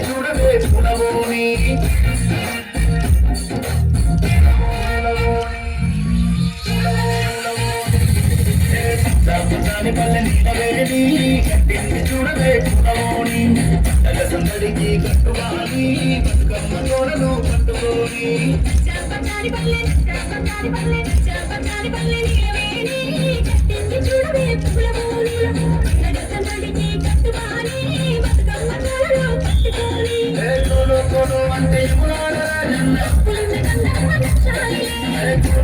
చూడవే పులవోని దాని పల్లె నీలవేణి కట్టింది చూడవే పులవోని తల సందడికి కట్టువాలి బతుకమ్మ తోడలు పట్టుకోని చాపచారి పల్లె చాపచారి పల్లె చాపచారి పల్లె నీలవేణి కట్టింది చూడవే పువ్వుల బతుకమ్మ పట్టుకోని అంటే నచ్చాలిలే అంటూ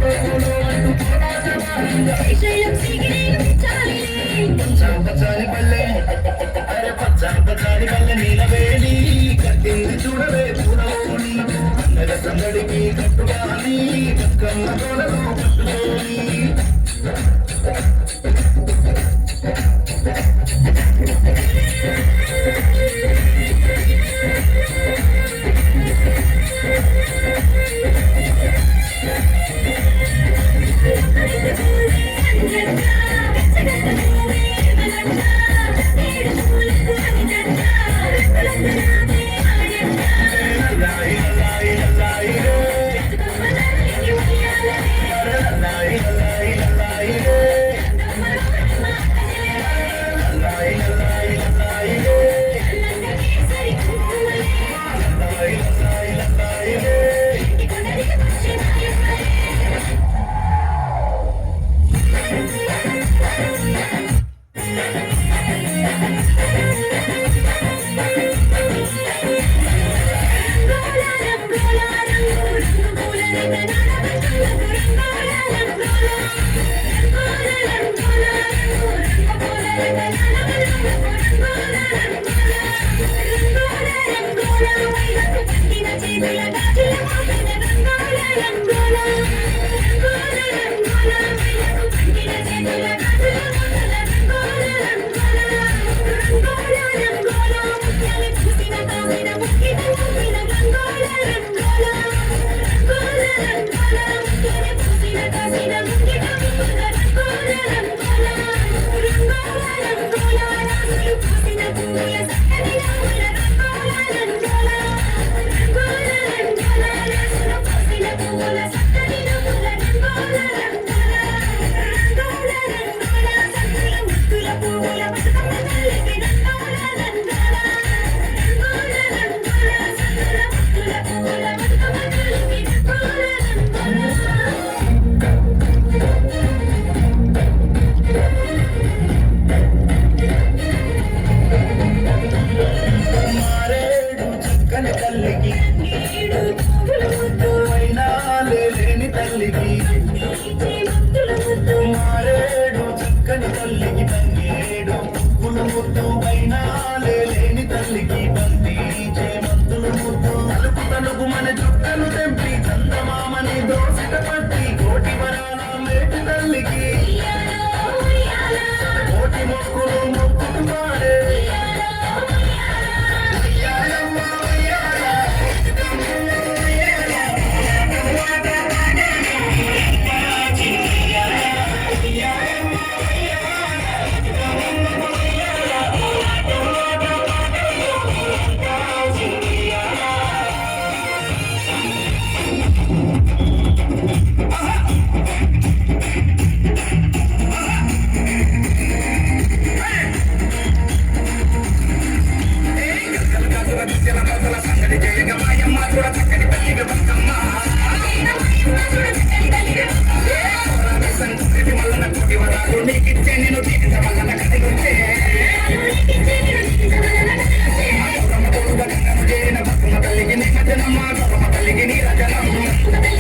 శ్రీశైలం చాలిలే పల్లె అరే పచ్చాలి పల్లె నీల Yeah. మారేడు తల్లికి మారేడు చక్కని తల్లికి తంగేడు పువ్వులు ముద్దు నీకిచ్చే నేను తీర్చవలన కదిలించే చేరిన బతుమ తల్లికి నిమజ్జనమ్మ బతుమ తల్లికి నీ రచనమ్మ